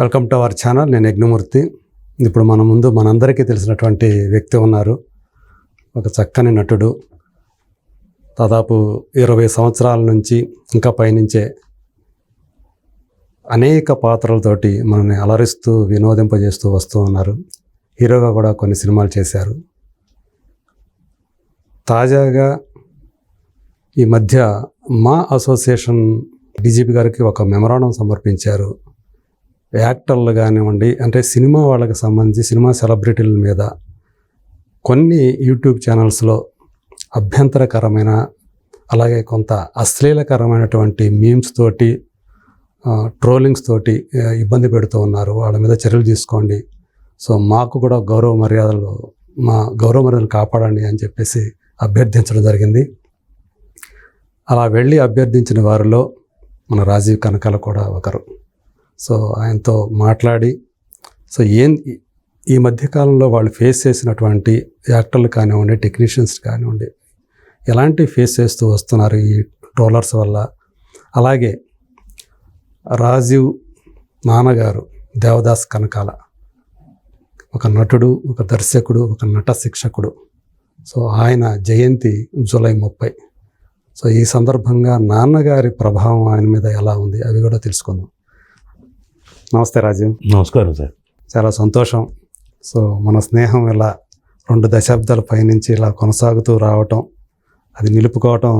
Welcome to our channel నేను యజ్ఞమూర్తి. ఇప్పుడు మన ముందు మనందరికీ తెలిసినటువంటి వ్యక్తి ఉన్నారు. ఒక చక్కని నటుడు. దాదాపు ఇరవై సంవత్సరాల నుంచి ఇంకా పైనుంచే అనేక పాత్రలతోటి మనల్ని అలరిస్తూ వినోదింపజేస్తూ వస్తూ ఉన్నారు. హీరోగా కూడా కొన్ని సినిమాలు చేశారు. తాజాగా ఈ మధ్య మా అసోసియేషన్ డీజీపీ గారికి ఒక మెమరాండం సమర్పించారు. యాక్టర్లు కానివ్వండి అంటే సినిమా వాళ్ళకి సంబంధించి సినిమా సెలబ్రిటీల మీద కొన్ని యూట్యూబ్ ఛానల్స్లో అభ్యంతరకరమైన అలాగే కొంత అశ్లీలకరమైనటువంటి మీమ్స్ తోటి ట్రోలింగ్స్ తోటి ఇబ్బంది పెడుతూ ఉన్నారు. వాళ్ళ మీద చర్యలు తీసుకోండి. సో మాకు కూడా గౌరవ మర్యాదలు మా గౌరవ మర్యాదలు కాపాడండి అని చెప్పేసి అభ్యర్థించడం జరిగింది. అలా వెళ్ళి అభ్యర్థించిన వారిలో మన రాజీవ్ కనకాల కూడా ఒకరు. సో ఆయనతో మాట్లాడి సో ఏం ఈ మధ్యకాలంలో వాళ్ళు ఫేస్ చేసినటువంటి యాక్టర్లు కానివ్వండి టెక్నీషియన్స్ కానివ్వండి ఎలాంటి ఫేస్ చేస్తూ వస్తున్నారు ఈ ట్రోలర్స్ వల్ల? అలాగే రాజీవ్ నాన్నగారు దేవదాస్ కనకాల ఒక నటుడు ఒక దర్శకుడు ఒక నట శిక్షకుడు. సో ఆయన జయంతి జూలై ముప్పై. సో ఈ సందర్భంగా నాన్నగారి ప్రభావం ఆయన మీద ఎలా ఉంది? అవి కూడా తెలుసుకుందాం. నమస్తే రాజీవ్ నమస్కారం సార్. చాలా సంతోషం. సో మన స్నేహం ఇలా రెండు దశాబ్దాల పైనుంచి ఇలా కొనసాగుతూ రావటం అది నిలుపుకోవటం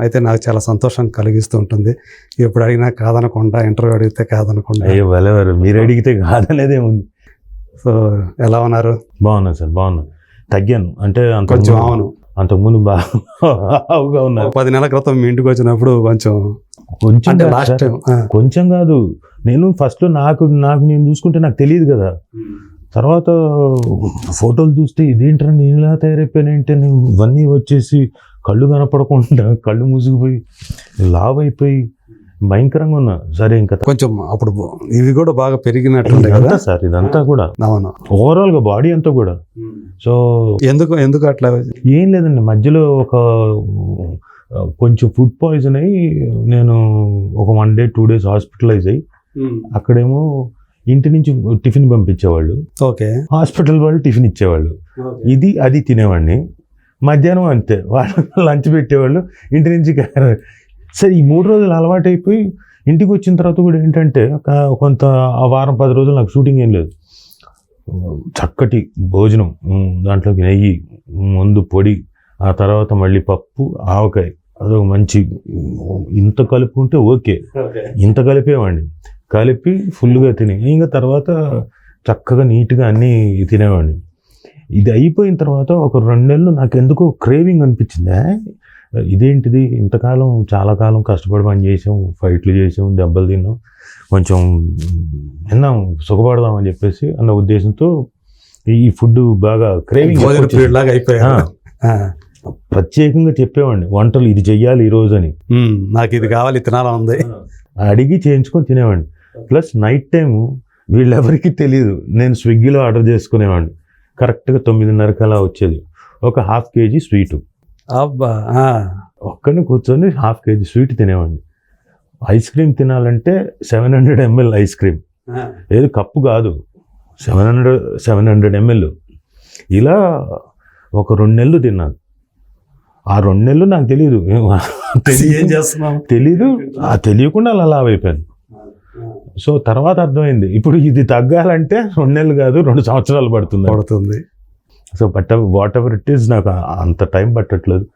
అయితే నాకు చాలా సంతోషం కలిగిస్తూ ఉంటుంది. ఎప్పుడు అడిగినా కాదనకుండా ఇంటర్వ్యూ అడిగితే కాదనకుండా. అయ్యో వెళ్ళవారు మీరు అడిగితే కాదనేదే ఉంది. సో ఎలా ఉన్నారు? బాగున్నా సార్ బాగున్నా తగ్గాను. అంటే కొంచెం అవును. అంతకుముందు బాగా ఉన్నారు. పది నెలల క్రితం మీ ఇంటికి వచ్చినప్పుడు కొంచెం కొంచెం లాస్ట్ కొంచెం కాదు. నేను ఫస్ట్ నాకు నాకు నేను చూసుకుంటే నాకు తెలియదు కదా. తర్వాత ఫోటోలు చూస్తే ఇదేంట్రా నేను ఇలా తయారైపోయానంటే నేను ఇవన్నీ వచ్చేసి కళ్ళు కనపడకుండా కళ్ళు మూసుకుపోయి లావ్ అయిపోయి భయంకరంగా ఉన్నా సరే ఇంకా కొంచెం అప్పుడు ఇవి కూడా బాగా పెరిగినట్టుండే కదా? సార్ ఇదంతా కూడా. అవును. ఓవరాల్గా బాడీ అంతా కూడా. సో ఎందుకు ఎందుకు అట్లా? ఏం లేదండి మధ్యలో ఒక కొంచెం ఫుడ్ పాయిజన్ అయ్యి నేను ఒక one day two days hospitalise అయ్యి అక్కడేమో ఇంటి నుంచి టిఫిన్ పంపించేవాళ్ళు. ఓకే. హాస్పిటల్ వాళ్ళు టిఫిన్ ఇచ్చేవాళ్ళు. ఇది అది తినేవాడిని. మధ్యాహ్నం అంతే. వాళ్ళు లంచ్ పెట్టేవాళ్ళు. ఇంటి నుంచి సరే ఈ మూడు రోజులు అలవాటు అయిపోయి ఇంటికి వచ్చిన తర్వాత కూడా ఏంటంటే ఒక- కొంత ఆ వారం పది రోజులు నాకు షూటింగ్ ఏం లేదు. చక్కటి భోజనం దాంట్లోకి నెయ్యి ముందు పొడి ఆ తర్వాత మళ్ళీ పప్పు ఆవకాయ. అదొక మంచి ఇంత కలుపుకుంటే ఓకే. ఇంత కలిపేవాడిని. కలిపి ఫుల్గా తిని ఇంకా తర్వాత చక్కగా నీట్గా అన్నీ తినేవాడిని. ఇది అయిపోయిన తర్వాత ఒక రెండు నెలలు నాకు ఎందుకో క్రేవింగ్ అనిపించింది? "ఏ, ఇదేంటిది? ఇంతకాలం చాలా కాలం కష్టపడి పని చేసాం ఫైట్లు చేసాం దెబ్బలు తిన్నాం. కొంచెం విన్నాం సుఖపడదాం అని చెప్పేసి అన్న ఉద్దేశంతో ఈ ఫుడ్ బాగా క్రేవింగ్ లాగా అయిపోయారు. ఆ. ప్రత్యేకంగా చెప్పేవాడిని వంటలు ఇది చెయ్యాలి ఈ రోజు అని. నాకు ఇది కావాలి తినాలని ఉంది. అడిగి చేయించుకొని తినేవాడిని. ప్లస్ నైట్ టైం వీళ్ళెవరికి తెలియదు నేను స్విగ్గీలో ఆర్డర్ చేసుకునేవాడిని. కరెక్ట్గా తొమ్మిదిన్నరకి అలా వచ్చేది. ఒక హాఫ్ కేజీ స్వీటు. అబ్బా. ఒక్కడిని కూర్చొని హాఫ్ కేజీ స్వీట్ తినేవాడిని. ఐస్ క్రీమ్ తినాలంటే seven hundred ML ice cream. ఏది కప్పు కాదు. Seven hundred seven hundred ML. ఇలా ఒక రెండు నెలలు తిన్నాను. ఆ రెండు నెలలు నాకు తెలియదు ఏం చేస్తున్నాం తెలీదు. ఆ తెలియకుండా అలా అయిపోయాను. సో తర్వాత అర్థమైంది. ఇప్పుడు ఇది తగ్గాలంటే రెండు నెలలు కాదు రెండు సంవత్సరాలు పడుతుంది. పడుతుంది. So but whatever it is నాకు అంత టైం పట్టట్లేదు.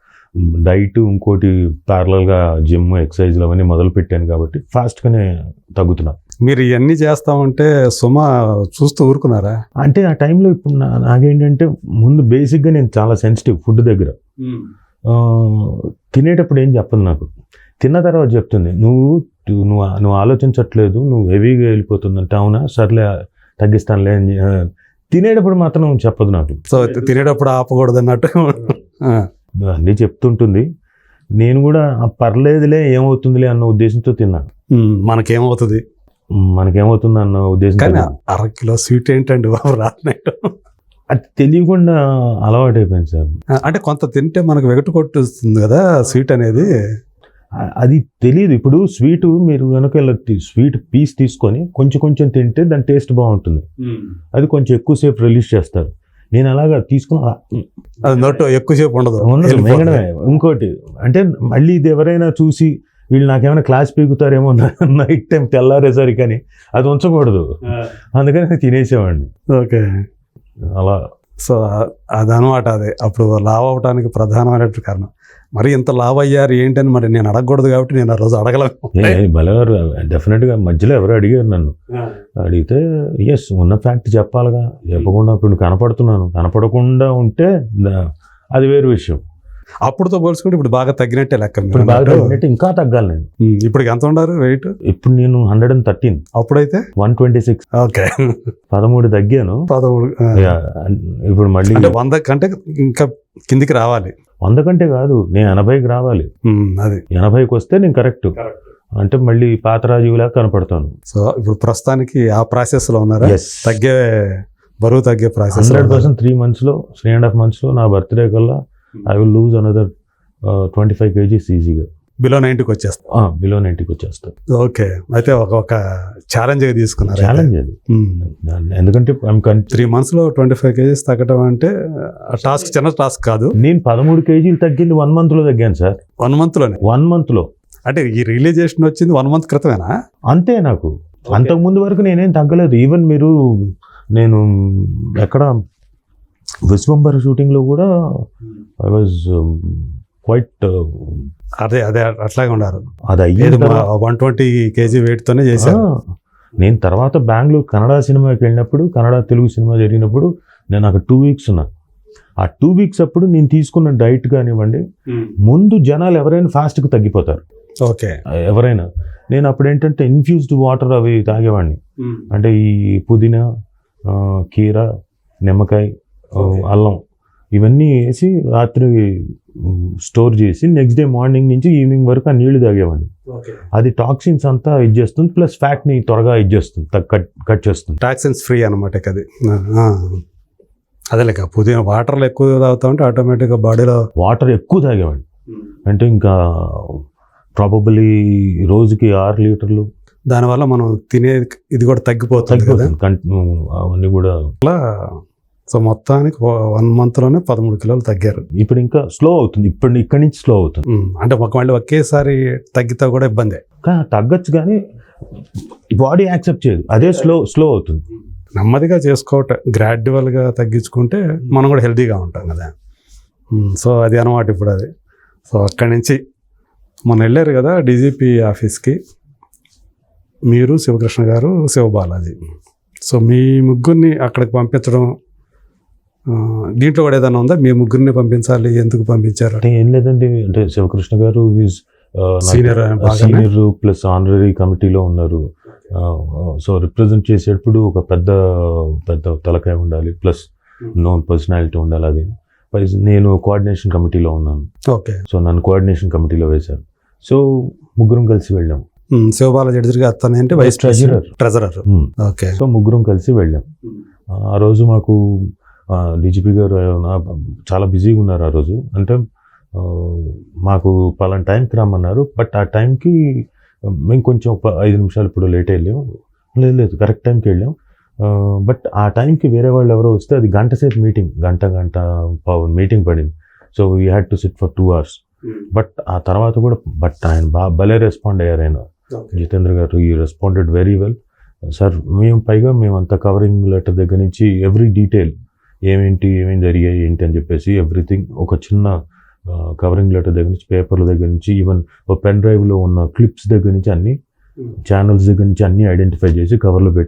డైట్ ఇంకోటి ప్యారలల్గా జిమ్ ఎక్సర్సైజ్లు అవన్నీ మొదలు పెట్టాను కాబట్టి ఫాస్ట్గానే తగ్గుతున్నా. మీరు ఇవన్నీ చేస్తామంటే సుమ చూస్తూ ఊరుకున్నారా? అంటే ఆ టైంలో ఇప్పుడు నాకేంటంటే ముందు బేసిక్గా నేను చాలా సెన్సిటివ్ ఫుడ్ దగ్గర. ఆ, తినేటప్పుడు ఏం చెప్పదు నాకు? తిన్న తర్వాత చెప్తుంది. నువ్వు నువ్వు నువ్వు ఆలోచించట్లేదు నువ్వు హెవీగా వెళ్ళిపోతుందంటే అవునా? సర్లే తగ్గిస్తానులే తినేటప్పుడు మాత్రం చెప్పదు నాకు. సో తినేటప్పుడు ఆపకూడదు అన్నట్టు. అన్నీ చెప్తుంటుంది. నేను కూడా "ఆ, పర్లేదులే ఏమవుతుందిలే అన్న ఉద్దేశంతో తిన్నాను మనకేమవుతుంది? మనకేమవుతుంది అన్న ఉద్దేశంతో కానీ. అర కిలో స్వీట్ ఏంటండి బాబు రాత్రి అది తెలియకుండా అలవాటు అయిపోయింది సార్ అంటే కొంత తింటే మనకు వెగటు కొట్టుస్తుంది కదా స్వీట్ అనేది. అది తెలియదు ఇప్పుడు స్వీట్ మీరు వెనక స్వీట్ పీస్ తీసుకొని కొంచెం కొంచెం తింటే దాని టేస్ట్ బాగుంటుంది. అది కొంచెం ఎక్కువసేపు రిలీజ్ చేస్తారు. నేను అలాగా తీసుకుని ఆ, అది నోట్ ఎక్కువసేపు ఉండదు. ఇంకోటి అంటే మళ్ళీ ఇది ఎవరైనా చూసి వీళ్ళు నాకేమైనా క్లాస్ పీకుతారేమో నైట్ టైం తెల్లారేసరికి కానీ అది ఉంచకూడదు. అందుకని తినేసేవాడిని. ఓకే. అలా. సో ఆ- అదనమాట అదే. అప్పుడు లావ్ అవడానికి ప్రధానమైనటువంటి కారణం. మరి ఇంత లావ్ అయ్యారు ఏంటని మరి నేను అడగకూడదు కాబట్టి నేను ఆ రోజు అడగలేదు బలగారు డెఫినెట్గా మధ్యలో ఎవరు అడిగారు నన్ను. అడిగితే ఎస్ ఉన్న ఫ్యాక్ట్ చెప్పాలిగా. చెప్పకుండా ఇప్పుడు కనపడుతున్నాను. కనపడకుండా ఉంటే అది వేరు విషయం. అప్పుడుతో పోల్చుకుంటే ఇప్పుడు బాగా తగ్గినట్టే లెక్క ఇప్పుడు బాగా. తగ్గినట్టు ఇంకా తగ్గాలి నేను. ఇప్పుడు ఎంత ఉండారు వెయిట్ ఇప్పుడు నేను హండ్రెడ్ అండ్ థర్టీన్ అప్పుడైతే? One twenty six okay. పదమూడు తగ్గాను. పదమూడు ఇప్పుడు మళ్ళీ వంద కంటే ఇంకా కిందికి రావాలి. వంద కంటే కాదు నేను ఎనభైకి రావాలి. అది. ఎనభైకి వస్తే నేను కరెక్ట్. అంటే మళ్ళీ పాత రాజీవులా కనపడతాను. సో ఇప్పుడు ప్రస్తుతానికి ఆ ప్రాసెస్లో ఉన్నారా తగ్గే బరువు తగ్గే ప్రాసెస్ హండ్రెడ్ పర్సెంట్ త్రీ మంత్స్లో త్రీ అండ్ హాఫ్ మంత్స్లో నా బర్త్డే కల్లా I will lose another twenty five kgs ఈజీగా బిలో నైన్టీకి వచ్చేస్తా. బిలో నైంటీకి వచ్చేస్తాను ఓకే అయితే ఒక ఒక ఛాలెంజ్ తీసుకున్నారు ఛాలెంజ్ అది. దాన్ని- ఎందుకంటే త్రీ మంత్స్లో ట్వంటీ ఫైవ్ కేజీస్ తగ్గడం అంటే టాస్క్ చిన్న టాస్క్ కాదు. నేను పదమూడు కేజీలు తగ్గింది వన్ మంత్లో తగ్గాను సార్. వన్ మంత్లోనే? వన్ మంత్లో అంటే ఈ రిలీజేషన్ వచ్చింది వన్ మంత్ క్రితమేనా? అంతే నాకు. అంతకు ముందు వరకు నేనేం తగ్గలేదు. ఈవెన్ మీరు నేను ఎక్కడ విశ్వంబర్ షూటింగ్లో కూడా ఐ వాజ్ క్వైట్ అదే అదే అట్లాగే ఉన్నారు. అది అయ్యేది వన్ ట్వంటీ కేజీ వెయిట్ తోనే చేశారు. నేను తర్వాత బెంగళూరు కన్నడ సినిమాకి వెళ్ళినప్పుడు కన్నడ తెలుగు సినిమా జరిగినప్పుడు నేను అక్కడ టూ వీక్స్ ఉన్నా. ఆ టూ వీక్స్ అప్పుడు నేను తీసుకున్న డైట్ కానివ్వండి ముందు జనాలు ఎవరైనా ఫాస్ట్గా తగ్గిపోతారు. ఓకే. ఎవరైనా. నేను అప్పుడు ఏంటంటే ఇన్ఫ్యూజ్డ్ వాటర్ అవి తాగేవాడిని. అంటే ఈ పుదీనా కీర నిమ్మకాయ. అల్లం. ఇవన్నీ వేసి రాత్రి స్టోర్ చేసి నెక్స్ట్ డే మార్నింగ్ నుంచి ఈవినింగ్ వరకు ఆ నీళ్ళు తాగేవాడిని. ఓకే. అది టాక్సిన్స్ అంతా ఇది చేస్తుంది ప్లస్ ఫ్యాట్ని త్వరగా ఇది చేస్తుంది తగ్- కట్ కట్ చేస్తుంది. టాక్సిన్స్ ఫ్రీ అనమాట అది. అదే లేక పుదీనా వాటర్లో ఎక్కువ తాగుతా ఉంటే ఆటోమేటిక్గా బాడీలో వాటర్ ఎక్కువ తాగేవాడిని. అంటే ఇంకా ప్రాబబలీ రోజుకి ఆరు లీటర్లు. దానివల్ల మనం తినే ఇది కూడా తగ్గిపోతుంది కదా. అవన్నీ కూడా. అట్లా సో మొత్తానికి వన్ మంత్లోనే పదమూడు కిలోలు తగ్గారు. ఇప్పుడు ఇంకా స్లో అవుతుంది. ఇప్పుడు ఇక్కడి నుంచి స్లో అవుతుంది. అంటే ఒక మళ్ళీ ఒకేసారి తగ్గితే కూడా ఇబ్బందే. తగ్గచ్చు కానీ బాడీ యాక్సెప్ట్ చేయదు. అదే స్లో స్లో అవుతుంది. నెమ్మదిగా చేసుకోవటం గ్రాడ్యువల్గా తగ్గించుకుంటే మనం కూడా హెల్తీగా ఉంటాం కదా. సో అది అనమాట ఇప్పుడు అది. సో అక్కడి నుంచి మొన్న వెళ్ళారు కదా డీజీపీ ఆఫీస్కి. మీరు శివకృష్ణ గారు శివబాలాజీ. సో మీ ముగ్గురిని అక్కడికి పంపించడం దీంట్లో కూడా ఏదైనా ఉందా? మీ ముగ్గురిని పంపించాలి ఎందుకు పంపించారు? అంటే ఏం లేదండి అంటే శివకృష్ణ గారు బాగానే? సీనియర్ ప్లస్ ఆనరీ కమిటీలో ఉన్నారు. సో రిప్రజెంట్ చేసేటప్పుడు ఒక పెద్ద పెద్ద తలకాయ ఉండాలి ప్లస్ నోన్ పర్సనాలిటీ ఉండాలి అది. నేను కోఆర్డినేషన్ కమిటీలో ఉన్నాను. ఓకే. సో నన్ను కోఆర్డినేషన్ కమిటీలో వేశారు. సో ముగ్గురం కలిసి వెళ్ళాం. ఉమ్, శివబాలాజీ ఎదురుగా అతను ఏంటి? Vice. Treasurer Hmm. Okay so ముగ్గురం కలిసి వెళ్ళాం. ఆ రోజు మాకు డీజీపీ గారు చాలా బిజీగా ఉన్నారు ఆ రోజు. అంటే మాకు పలానా టైంకి రమ్మన్నారు బట్ ఆ టైంకి మేము కొంచెం ఐదు నిమిషాలు ఇప్పుడు లేట్ వెళ్ళాం లేదు లేదు కరెక్ట్ టైంకి వెళ్ళాం బట్ ఆ టైంకి వేరే వాళ్ళు ఎవరో వస్తే అది గంట సేపు మీటింగ్ గంట గంట మీటింగ్ పడింది. So we had to sit for two hours but ఆ తర్వాత కూడా బట్ ఆయన బాగా భలే రెస్పాండ్ అయ్యారు ఆయన. జితేంద్ర గారు ఈ రెస్పాండెడ్ వెరీ వెల్ సార్ మేము పైగా మేమంతా కవరింగ్ లెటర్ దగ్గర నుంచి ఎవ్రీ డీటెయిల్ ఏమేంటి ఏమేమి జరిగాయి ఏంటి అని చెప్పేసి ఎవ్రీథింగ్ ఒక చిన్న కవరింగ్ లెటర్ దగ్గర నుంచి పేపర్ల దగ్గర నుంచి ఈవెన్ ఒక పెన్ డ్రైవ్లో ఉన్న క్లిప్స్ దగ్గర నుంచి అన్ని ఛానల్స్ దగ్గర నుంచి అన్ని ఐడెంటిఫై చేసి కవర్లో పెట్టి